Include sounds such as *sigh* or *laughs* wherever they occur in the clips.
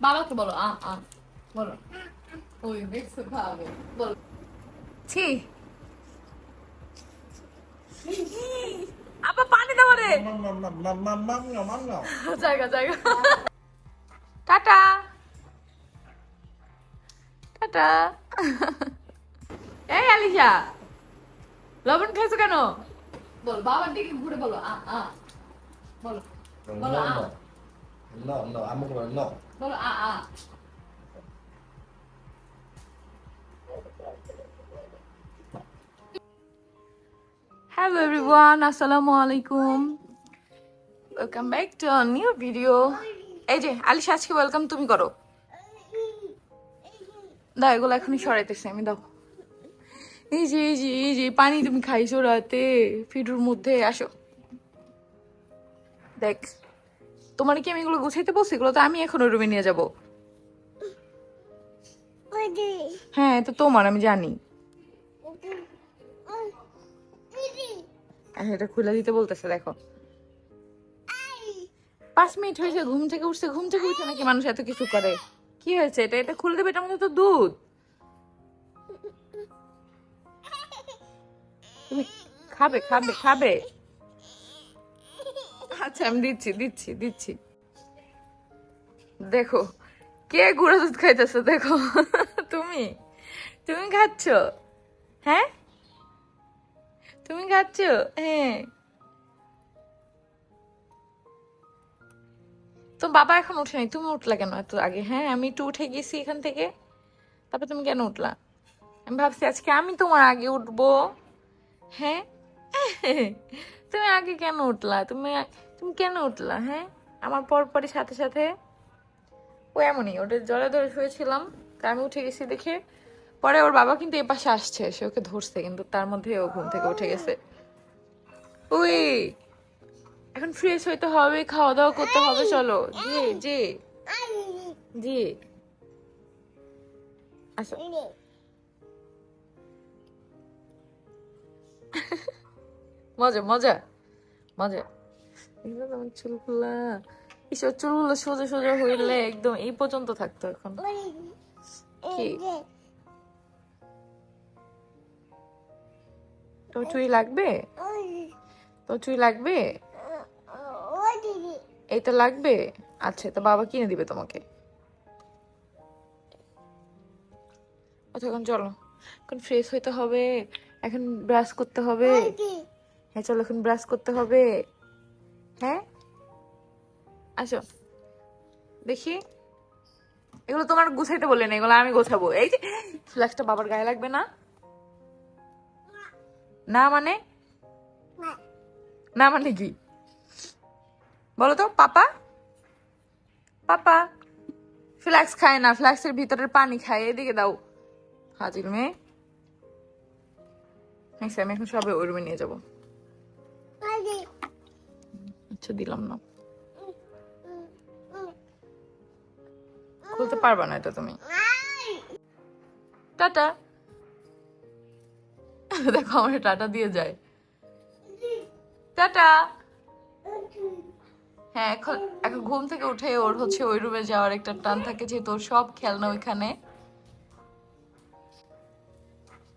বাবাকে বলো আ আ বলো ওই দেখছ খাবে বলো ছি আপা পানি দাও রে জায়গা জায়গা টাটা টাটা এই আলিশা লবণ খাইছো কেন বল বাবার দিকে ঘুরে বলো আ আ বলো বলো আ No, no, I'm going no. বলো আ আ হ্যালো এভরিওয়ান আসসালামু আলাইকুম welcome back to a new video এই যে, আলিশা, আজকে ওয়েলকাম তুমি করো। দাও, এগুলো এখনই সরাইতেছে আমি, দাও। এই যে এই যে এই যে, পানি তুমি খাইছো রাতে, ফিডুর মধ্যে, আসো। দেখ। তোমার কি আমি এগুলো গুছাইতে বলছি? এগুলো তো আমি এখন রুমে নিয়ে যাব। হ্যাঁ তো তোমার আমি জানি। এটা খুলে দিতে বলতেছে দেখো। পাঁচ মিনিট হয়েছে ঘুম থেকে উঠছে ঘুম থেকে উঠে নাকি মানুষ এত কিছু করে? কি হয়েছে এটা? এটা খুলে দেবে এটার মধ্যে তো দুধ। তুমি খাবে খাবে খাবে। আচ্ছা আমি দিচ্ছি দিচ্ছি দিচ্ছি। দেখো, কে দুধ খাইতেছো, দেখো। তুমি তুমি খাচ্ছ? হ্যাঁ? তুমি খাচ্ছ? হ্যাঁ। তো বাবা এখন উঠেনি তুমি উঠলা কেন এত আগে? হ্যাঁ আমি একটু উঠে গেছি এখান থেকে। তারপর তুমি কেন উঠলা? আমি ভাবছি আজকে আমি তোমার আগে উঠবো। হ্যাঁ? তুমি আগে কেন উঠলা? তুমি তুমি কেন উঠলা হ্যাঁ? আমার পর পরই সাথে সাথে ও এমনই, ওটা জলে ধরে শুয়েছিলাম, তা আমি উঠে গেছি দেখে পরে ওর বাবা কিন্তু এ পাশে আসছে, সে ওকে ধরছে, কিন্তু তার মধ্যে ও ঘুম থেকে উঠে গেছে। ওই, এখন ফ্রেশ হইতে হবে খাওয়া দাওয়া করতে হবে, চলো। জি জি। জি। আসো। মজা মজা মজা। তোমার চুলগুলা সোজা সোজা হইলে একদম এই পর্যন্ত থাকতো এখন। কি? তো চুই লাগবে? তো চুই লাগবে? এইটা লাগবে? আচ্ছা তো বাবা কিনে দিবে তোমাকে। আচ্ছা এখন চলো। এখন ফ্রেশ হইতে হবে। এখন ব্রাশ করতে হবে। হ্যাঁ চলো এখন ব্রাশ করতে হবে। হ্যাঁ আসো। দেখি। এগুলো তোমার গুছাইতে বললে না, এগুলো আমি গোছাবো। এই যে, ফ্ল্যাক্সটা বাবার গায়ে লাগবে না? না মানে? না মানে কি? বলো তো, পাপা? পাপা, ফ্ল্যাক্স খায় না, ফ্ল্যাক্সের ভিতরের পানি খায়, এদিকে দাও। হাজির মেয়ে। আমি এখন সবে ওই নিয়ে যাব। আচ্ছা দিলাম না। খুলতে পারবা না এটা তুমি। টাটা। দেখো আমার টাটা দিয়ে যায়। টাটা। হ্যাঁ এখন এখন ঘুম থেকে উঠে ওর হচ্ছে ওই রুমে যাওয়ার একটা টান থাকে যেহেতু ওর সব খেলনা ওইখানে।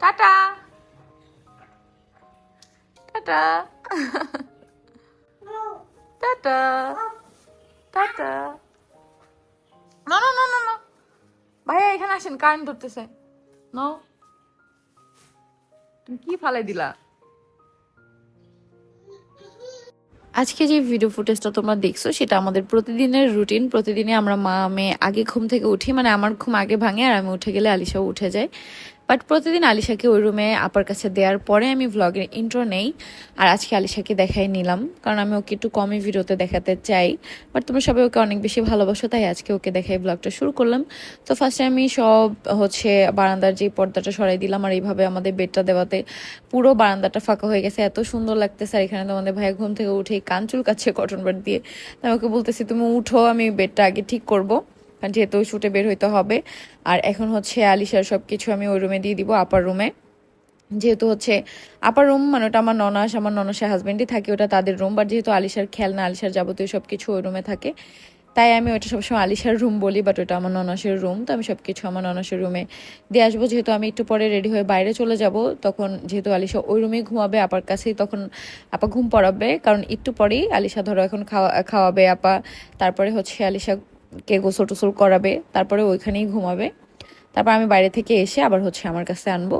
টাটা। টাটা। টাটা টাটা না না না না না ভাইয়া, এখানে আসেন কারেন্ট ধরতেছে। নো তুমি কি ফালাই দিলা? আজকে যে ভিডিও ফুটেজটা তোমরা দেখছ, সেটা আমাদের প্রতিদিনের রুটিন প্রতিদিনে আমরা মা মেয়ে আগে ঘুম থেকে উঠি মানে আমার ঘুম আগে ভাঙে, আর আমি উঠে গেলে আলিশাও উঠে যায়। বাট প্রতিদিন আলিশাকে ওই রুমে আপার কাছে দেওয়ার পরে আমি ভ্লগের ইন্ট্রো নেই, আর আজকে আলিশাকে দেখাই নিলাম। কারণ আমি ওকে একটু কমই ভিডিওতে দেখাতে চাই। বাট তোমরা সবাই ওকে অনেক বেশি ভালোবাসো, তাই আজকে ওকে দেখাই ব্লগটা শুরু করলাম। তো ফার্স্টে আমি সব হচ্ছে বারান্দার যে পর্দাটা সরাই দিলাম, আর এইভাবে আমাদের বেডটা দেওয়াতে পুরো বারান্দাটা ফাঁকা হয়ে গেছে। এত সুন্দর লাগতেছে, আর এখানে তোমাদের ভাইয়া ঘুম থেকে উঠে কান চুলকাচ্ছে কটন বার দিয়ে। তাই ওকে বলতেছি, তুমি উঠো, আমি বেডটা আগে ঠিক করব। যেহেতু শুটে বের হইতে হবে। আর এখন হচ্ছে আলিশার সব কিছু আমি ওই রুমে দিয়ে দিব, আপার রুমে। যেহেতু হচ্ছে আপার রুম মানে ওটা আমার ননাস, আমার ননাসের হাজব্যান্ডই থাকে, ওটা তাদের রুম বাট যেহেতু আলিশার খেলনা, আলিশার যাবতীয় সব কিছু ওই রুমে থাকে, তাই আমি ওটা সবসময় আলিশার রুম বলি বাট ওটা আমার ননাসের রুম তো আমি সব কিছু আমার ননাসের রুমে দিয়ে আসব। যেহেতু আমি একটু পরে রেডি হয়ে বাইরে চলে যাব, তখন যেহেতু আলিশা ওই রুমেই ঘুমাবে, আপার কাছেই তখন আপা ঘুম পড়াবে। কারণ একটু পরেই আলিশা ধরো এখন খাওয়া, খাওয়াবে আপা, তারপরে হচ্ছে আলিশাকে গোসল টোসল করাবে, তারপরে ওইখানেই ঘুমাবে। তারপর আমি বাইরে থেকে এসে আবার হচ্ছে আমার কাছে আনব।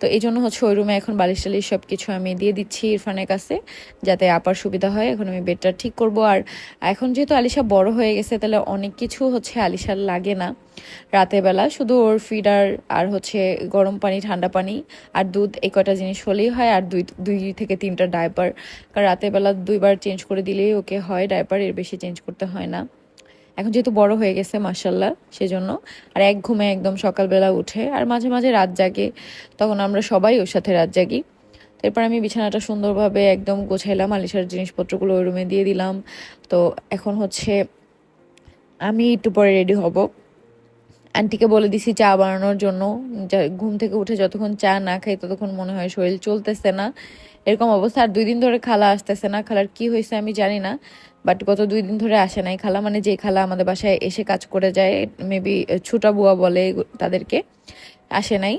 তো এই জন্য হচ্ছে ওই রুমে এখন বালিশ টালিশ সব কিছু আমি দিয়ে দিচ্ছি ইরফানের কাছে, যাতে আপার সুবিধা হয়। এখন আমি বেডটা ঠিক করব। আর এখন যেহেতু আলিশা বড় হয়ে গেছে, তাহলে অনেক কিছু হচ্ছে আলিশার লাগে না রাতের বেলা। শুধু ওর ফিডার আর হচ্ছে গরম পানি, ঠান্ডা পানি আর দুধ এই কয়টা জিনিস হলেই হয়। আর দুই দুই থেকে তিনটা ডাইপার কারণ রাতের বেলা দুইবার চেঞ্জ করে দিলেই ওকে হয়। ডাইপার এর বেশি চেঞ্জ করতে হয় না। এখন যেহেতু বড় হয়ে গেছে মার্শাল্লাহ সেজন্য। আর এক ঘুমে একদম সকালবেলা উঠে, আর মাঝে মাঝে রাত জাগে, তখন আমরা সবাই ওর সাথে রাত জাগি। এরপর আমি বিছানাটা সুন্দরভাবে একদম গোছাইলাম, আলিশার জিনিসপত্রগুলো ওই রুমে দিয়ে দিলাম। তো এখন হচ্ছে আমি একটু পরে রেডি হব। আন্টিকে বলে দিছি চা বানানোর জন্য। ঘুম থেকে উঠে যতক্ষণ চা না খাই ততক্ষণ মনে হয় শরীর চলতেছে না। এরকম অবস্থা। আর দুই দিন ধরে খালা আসতেছে না। খালার কি হয়েছে আমি জানি না। বাট গত দুই দিন ধরে আসে নাই খালা। মানে যে খালা আমাদের বাসায় এসে কাজ করে যায় মেবি ছোটা বুয়া বলে তাদেরকে। আসে নাই।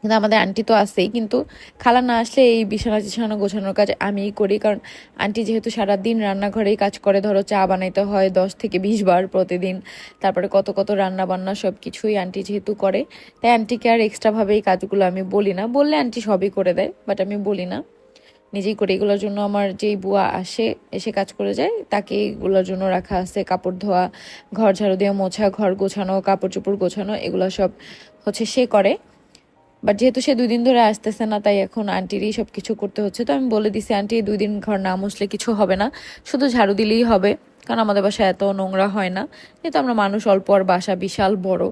কিন্তু আমাদের আন্টি তো আসেই কিন্তু খালা না আসলে এই বিছানা টিছানা গোছানোর কাজ আমিই করি, কারণ আন্টি যেহেতু সারাদিন রান্নাঘরেই কাজ করে, ধরো চা বানাইতে হয় দশ থেকে বিশ বার প্রতিদিন, তারপরে কত কত রান্না বান্না সব কিছুই আন্টি যেহেতু করে, তাই আন্টিকে আর এক্সট্রাভাবে এই কাজগুলো আমি বলি না। বললে আন্টি সবই করে দেয় বাট আমি বলি না। নিজেই করে, এগুলোর জন্য আমার যেই বুয়া আসে, এসে কাজ করে যায়, তাকে এগুলোর জন্য রাখা আছে, কাপড় ধোয়া, ঘর ঝাড়ু দিয়ে মোছা, ঘর গোছানো, কাপড় চোপড় গোছানো, এগুলো সব হচ্ছে সে করে। বাট যেহেতু সে দুই দিন ধরে আসতেছে না, তাই এখন আন্টিরই সব কিছু করতে হচ্ছে। তো আমি বলে দিছি, আন্টি দুই দিন ঘর না মুছলে কিছু হবে না। শুধু ঝাড়ু দিলেই হবে, কারণ আমাদের বাসায় এত নোংরা হয় না। যেহেতু আমরা মানুষ, অল্প আর বাসা বিশাল বড়,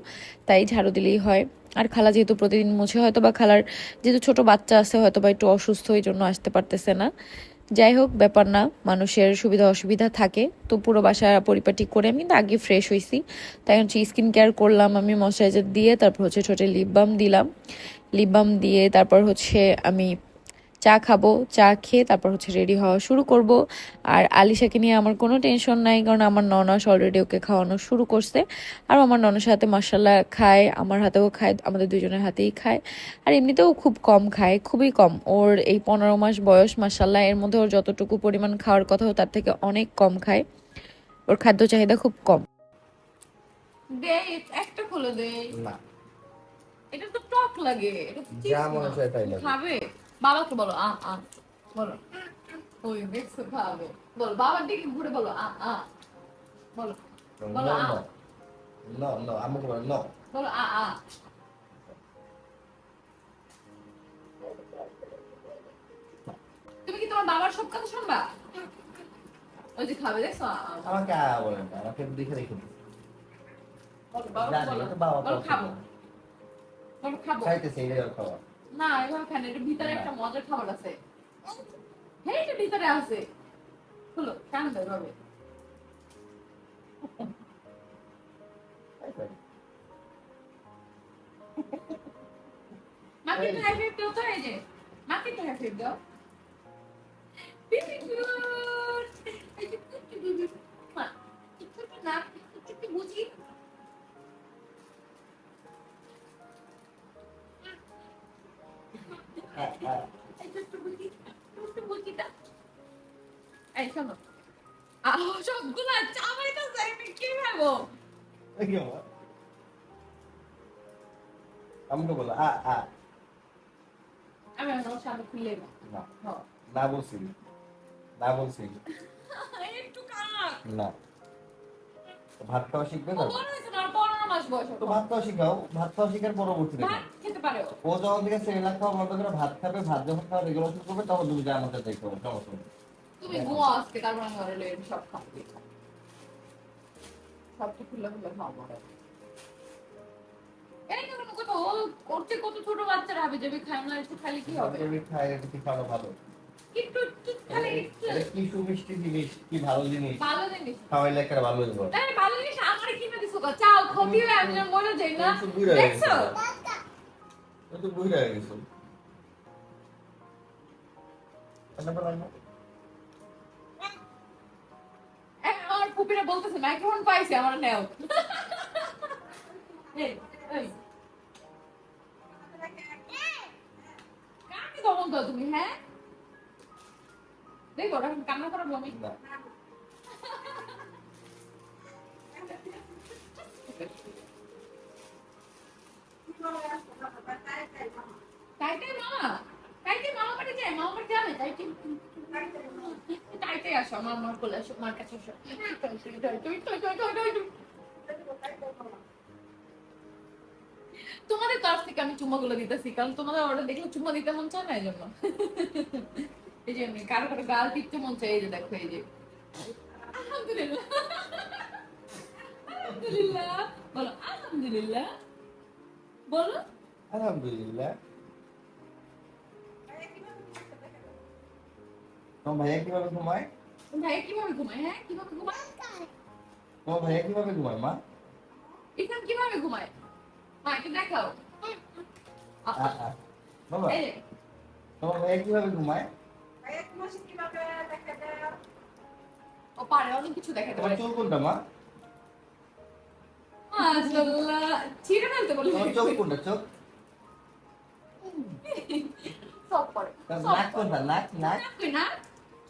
তাই ঝাড়ু দিলেই হয়। আর খালা যেহেতু প্রতিদিন মুছে হয়তো বা খালার যেহেতু ছোট বাচ্চা আছে হয়তো বা একটু অসুস্থ এই জন্য আসতে পারতেছে না। যাই হোক, ব্যাপার না। মানুষের সুবিধা অসুবিধা থাকে। তো পুরো বাসা পরিপাটি করে আমি কিন্তু আগে ফ্রেশ হয়েছি তাই হচ্ছে স্কিন কেয়ার করলাম আমি ময়শ্চারাইজার দিয়ে, তারপর হচ্ছে ছোটো লিপ বাম দিলাম। লিপ বাম দিয়ে তারপর হচ্ছে আমি চা খাব চা খেয়ে তারপর হচ্ছে রেডি হওয়া শুরু করব। আর আলিশাকে নিয়ে আমার কোনো টেনশন নাই কারণ আমার ননাস অলরেডি ওকে খাওয়ানো শুরু করছে। আর আমার ননাসের হাতে মশলা খায় আমার হাতেও খায় আমাদের দুজনের হাতেই খায়। আর এমনিতেও খুব কম খায় খুবই কম। ওর এই পনেরো মাস বয়স মাসাল্লাহ এর মধ্যে ওর যতটুকু পরিমাণ খাওয়ার কথা তার থেকে অনেক কম খায়। ওর খাদ্য চাহিদা খুব কম। দে একটা খুলে দে। না। এটা তো টক এটা তো মনে লাগে। খাবে? বাবাকে বলো আ আ বলো। ওই দেখছ খাবে। বলো বাবার দিকে ঘুরে বলো আ আ বলো। বলো আ. No, no, আমাকে বলে আ আ। তুমি কি তোমার বাবার সব কথা শুনবা? ওই যে খাবে দেখছ। আমাকে আ বলেন না, আমাকে দেখে দেখে। বলো বাবা বলো বলো খাব। বলো খাব। এই খাওয়া। না এভাবে খান এটা ভিতরে একটা মজার খাবার আছে। হ্যাঁ এটা ভিতরে আছে। হলো কান এভাবে? মাকে তো হ্যাপি দাও তো এই যে। মাকে তো হ্যাপি দাও। Baby good. এই যে কুচু বেবি মা ছোট না ছোট বুঝি। এই শোনো আহ সবগুলা আমি কি ভাবো এই কি আমার? আমাকে বলো আ আ আমি আমার সামনে খুলে না। না বলছি না বলছি একটু কানা না ভাত খাওয়া শিখবে ও না বড় হয়েছে না পনেরো মাস বয়স তো ভাত খাওয়া শিখাও ভাত খাওয়া শিখার পরবর্তীতে ভাত খেতে পারে ও। যখন থেকে সেরেলাক খাওয়া বন্ধ করে ভাত খাবে ভাত যখন খাওয়া রেগুলার শুরু করবে তখন তুমি যা আমাকে দেখতে হবে সমস্যা তুমি ঘুমা আজকে তারপর আমি ঘরে লয়ে সব খাব। সবটা খুলে খুলে খাব। এই তো কোনো কথা ও করতে কত ছোট বাচ্চারা হবে যাবে না একটু খালি কি হবে? তুমি খাই একটু খাওয়া ভালো? একটু খালি কি সুমিষ্টি জিনিস কি ভালো জিনিস? ভালো জিনিস। খাওয়াইলে একটা ভালো জিনিস। ভালো জিনিস আমার কিনে দিছো চাও ক্ষতি হয় আমি মরে যাই না দেখছ? হয়ে গেছো। করা আমার ফুপিরা বলতেছে মাইক্রোফোন পাইছে আমার নেও। *laughs* কাকে দমন তুমি হ্যাঁ? দেখো কান্না করার বমি না। তোমাদের তরফ থেকে আমি চুম্মাগুলো দিতেছি, কারণ তোমাদের ওটা দেখলে চুম্মা দিতে মন চায় না এই জন্য। এই যে কারও কারও গাল টিপতে মন চায়, এই যে দেখো, এই যে। আলহামদুলিল্লাহ। আলহামদুলিল্লাহ। বলো, আলহামদুলিল্লাহ। বলো আলহামদুলিল্লাহ। তোমার ভাইয়া কীভাবে ঘুমায়? ভাই কীভাবে ঘুমায়? হ্যাঁ কীভাবে ঘুমায়? তোমার ভাইয়া কীভাবে ঘুমায় মা? ইসলাম কীভাবে ঘুমায়? মাকে দেখাও। বাবা তোমার ভাইয়া কীভাবে ঘুমায়? ও পারে অনেক কিছু দেখাতে তোমার পারে। চোখ কোনটা মা?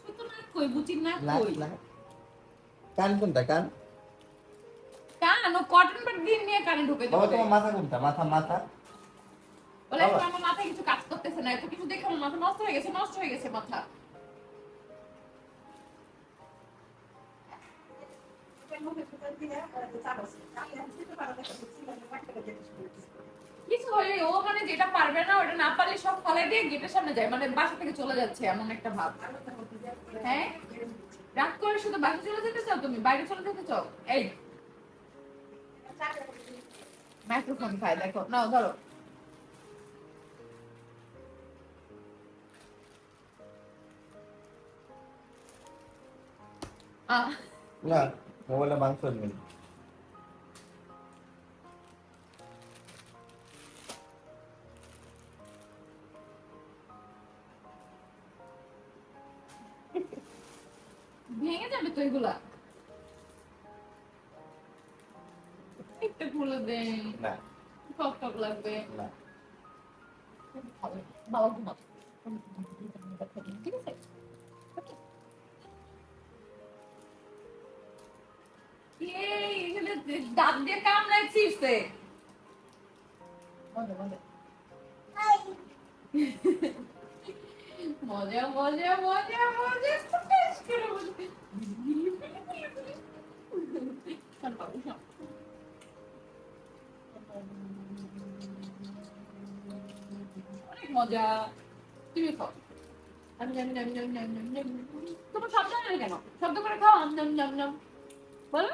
ছোট নাক কই নাক কই কান কোনটা কান কান ও কটন বাট দিয়ে নিয়ে কানে ঢুকে তোমার মাথা কোনটা মাথা মাথা বলে আমার মাথায় কিছু কাজ করতেছে না এত কিছু দেখে আমার মাথা নষ্ট হয়ে গেছে নষ্ট হয়ে গেছে মাথা কিছু হলে ও মানে যেটা পারবে না, ওটা না পারলে সব ফলাই দিয়ে গেটের সামনে যায় মানে বাসা থেকে চলে যাচ্ছে এমন একটা ভাব। হ্যাঁ? রাগ করে শুধু বাসা চলে যেতে চাও তুমি? বাইরে চলে যেতে চাও? এই। মাইক্রোফোন খায় দেখো। নাও, ধরো। না। মোবাইলে মাংস নেই ভেঙে যাবে তো এগুলা? একটু খুলে দেন না। টক টক লাগবে। না। বাবা ঘুমাবে ঠিক আছে? এখানে দাঁত দিয়ে কামড়ায় চিপসে মজা মজা মজা মজা মজা। তুমি খাও। আমি জানি জানি জানি জানি জানি তোমার শব্দ কেন? শব্দ করে খাও। নাম নাম নাম। বলো।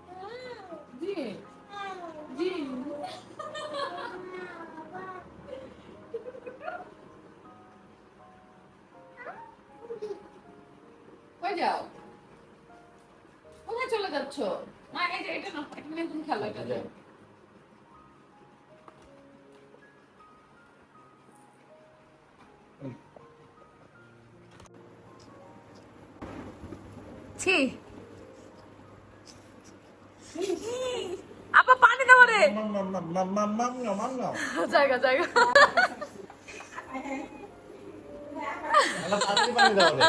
ছি। আপা পানি দাও রে মাম মাম মাম মাম মাম মাম নাও, মাম নাও। জায়গা জায়গা। আল্লাহ, তাড়াতাড়ি পানি দাও রে।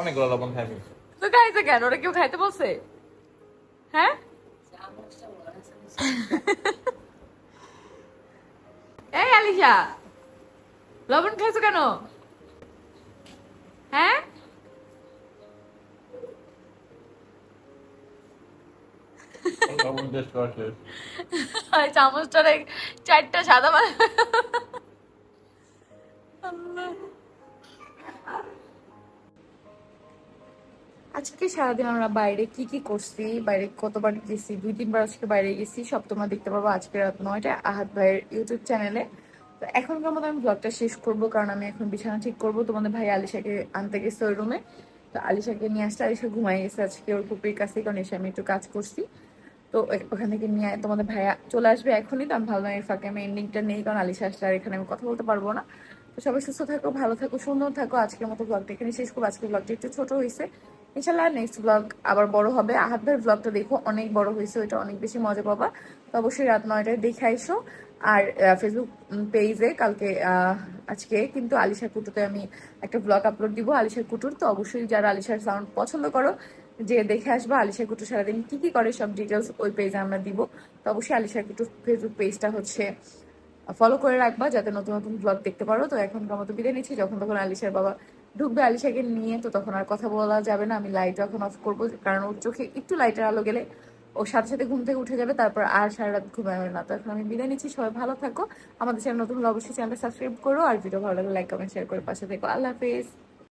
অনেকগুলো লবণ খাই তো খাইছে কেন? ওরা কেউ খাইতে বলছে? হ্যাঁ? এই আলিশা লবণ খাইছো কেন? হ্যাঁ? *laughs* চারটা সাদা আজকে সারাদিন আমরা বাইরে কি কি করছি, বাইরে কতবার গেছি, দুই তিনবার আজকে বাইরে গেছি, সব তোমরা দেখতে পাবো আজকে রাত নয়টায় আহাত ভাইয়ের ইউটিউব চ্যানেলে। তো এখনকার মতো আমি ব্লগটা শেষ করব, কারণ আমি এখন বিছানা ঠিক করব, তোমাদের ভাই আলিশাকে আনতে গেছে ওই রুমে তো আলিশাকে নিয়ে আসতে, আলিশা ঘুমাই গেছে আজকে ওর পুপির কাছে, কারণ এসে আমি একটু কাজ করছি। তো ওখান থেকে নিয়ে তোমাদের ভাইয়া চলে আসবে এখনই। তো আমি ভাবলাম এই ফাঁকে আমি এন্ডিংটা নেই, কারণ আলিশা আসলে আর এখানে আমি কথা বলতে পারব না। তো সবাই সুস্থ থাকো, ভালো থাকো, সুন্দর থাকো। আজকের মতো ব্লগটা এখানে শেষ করব। আজকের ব্লগটা একটু ছোট হয়েছে ইনশাল্লাহ নেক্সট ব্লগ আবার বড় হবে। আহাত ভাইয়ের ব্লগটা দেখো, অনেক বড় হয়েছে ওইটা অনেক বেশি মজা পাবা। তো অবশ্যই রাত নয়টায় দেখে আইসো। আর ফেসবুক পেজে কালকে আজকে কিন্তু আলিশার কুটুতে আমি একটা ব্লগ আপলোড দিব, আলিশার কুটুর। তো অবশ্যই যারা আলিশার সাউন্ড পছন্দ করো যে দেখে আসবা আলিশা কুটু সারাদিন কি কি করে সব ডিটেলস ওই পেজে আমরা দিব। তো অবশ্যই আলিশার কুটু ফেসবুক পেজটা হচ্ছে ফলো করে রাখবা যাতে নতুন নতুন ব্লগ দেখতে পারো। তো এখনকার মতো বিদায় নিচ্ছি। যখন তখন আলিশার বাবা ঢুকবে আলিশাকে নিয়ে, তো তখন আর কথা বলা যাবে না। আমি লাইট এখন অফ করব, কারণ ওর চোখে একটু লাইটের আলো গেলে ও সাথে সাথে ঘুম থেকে উঠে যাবে, তারপর আর সারা রাত ঘুমাবে না। তো এখন আমি বিদায় নিচ্ছি। সবাই ভালো থাকো। আমাদের চ্যানেল নতুন অবশ্যই চ্যানেলটা সাবস্ক্রাইব করো। আর ভিডিও ভালো লাগলে লাইক কমেন্ট শেয়ার করে পাশে থেকো। আল্লাহ হাফেজ।